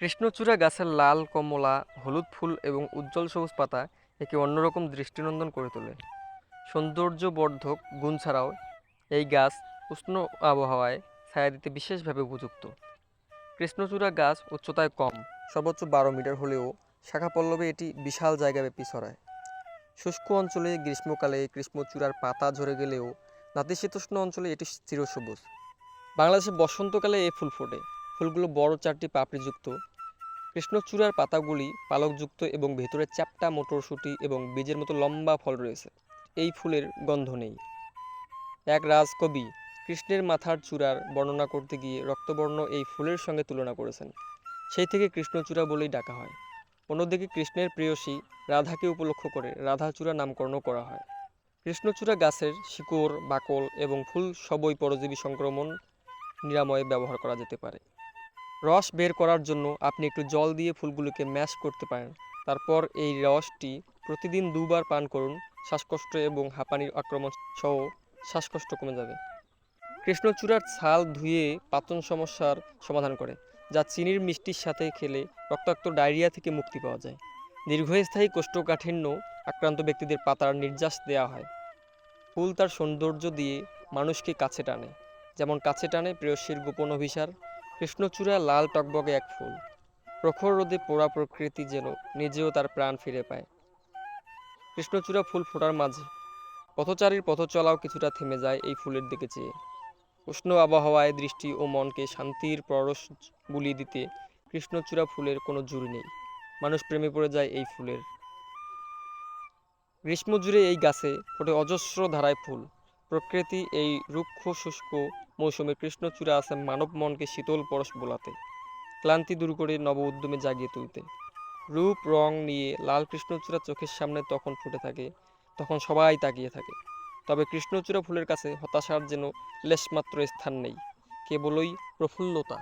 কৃষ্ণচূড়া গাছের লাল, কমলা, হলুদ ফুল এবং উজ্জ্বল সবুজ পাতা একে অন্যরকম দৃষ্টিনন্দন করে তোলে। সৌন্দর্যবর্ধক গুণ ছাড়াও এই গাছ উষ্ণ আবহাওয়ায় ছায়া দিতে বিশেষভাবে উপযুক্ত। কৃষ্ণচূড়া গাছ উচ্চতায় কম, সর্বোচ্চ বারো মিটার হলেও শাখা পল্লবে এটি বিশাল জায়গাব্যাপী ছড়ায়। শুষ্ক অঞ্চলে গ্রীষ্মকালে কৃষ্ণচূড়ার পাতা ঝরে গেলেও নাতিশীতোষ্ণ অঞ্চলে এটি চিরসবুজ। বাংলাদেশে বসন্তকালে এই ফুল ফোটে। ফুলগুলো বড় চারটি পাপড়িযুক্ত কৃষ্ণচূড়ার পাতাগুলি পালকযুক্ত এবং ভেতরে চ্যাপ্টা মটরশুঁটি এবং বীজের মতো লম্বা ফল রয়েছে। এই ফুলের গন্ধ নেই। এক রাজকবি কৃষ্ণের মাথার চূড়ার বর্ণনা করতে গিয়ে রক্তবর্ণ এই ফুলের সঙ্গে তুলনা করেছেন। সেই থেকে কৃষ্ণচূড়া বলেই ডাকা হয়। অন্যদিকে কৃষ্ণের প্রেয়সী রাধাকে উপলক্ষ করে রাধাচূড়া নামকরণ করা হয়। কৃষ্ণচূড়া গাছের শিকড়, বাকল এবং ফুল সবই পরজীবী সংক্রমণ নিরাময়ে ব্যবহার করা যেতে পারে। রস বের করার জন্য আপনি একটু জল দিয়ে ফুলগুলোকে ম্যাশ করতে পারেন। তারপর এই রসটি প্রতিদিন দুবার পান করুন। শ্বাসকষ্ট এবং হাঁপানির আক্রমণ সহ শ্বাসকষ্ট কমে যাবে। কৃষ্ণচূড়ার ছাল ধুয়ে পাচন সমস্যার সমাধান করে, যা চিনির মিষ্টির সাথে খেলে রক্তাক্ত ডায়রিয়া থেকে মুক্তি পাওয়া যায়। দীর্ঘস্থায়ী কোষ্ঠকাঠিন্য আক্রান্ত ব্যক্তিদের পাতার নির্যাস দেওয়া হয়। ফুল তার সৌন্দর্য দিয়ে মানুষকে কাছে টানে, যেমন কাছে টানে প্রেয়সীর গোপন অভিসার কৃষ্ণচূড়া লাল টকবগে এক ফুল। প্রখর রোদে পোড়া প্রকৃতি যেন নিজেও তার প্রাণ ফিরে পায়। কৃষ্ণচূড়া ফুল ফোটার মাঝে পথচারীর পথ চলাও কিছুটা থেমে যায় এই ফুলের দিকে চেয়ে। উষ্ণ আবহাওয়ায় দৃষ্টি ও মনকে শান্তির পরশ বুলিয়ে দিতে কৃষ্ণচূড়া ফুলের কোনো জুড়ি নেই। মানুষ প্রেমে পড়ে যায় এই ফুলের। গ্রীষ্ম জুড়ে এই গাছে ফোটে অজস্র ধারায় ফুল। প্রকৃতি এই রুক্ষ শুষ্ক মৌসুমে কৃষ্ণচূড়া আছে মানব মনকে শীতল পরশ বোলাতে। ক্লান্তি দূর করে নব উদ্যমে জাগিয়ে তুলতে। রূপ, রং নিয়ে লাল কৃষ্ণচূড়া চোখের সামনে তখন ফুটে থাকে, তখন সবাই তাকিয়ে থাকে। তবে কৃষ্ণচূড়া ফুলের কাছে হতাশার যেন লেশমাত্র স্থান নেই, কেবলই প্রফুল্লতা।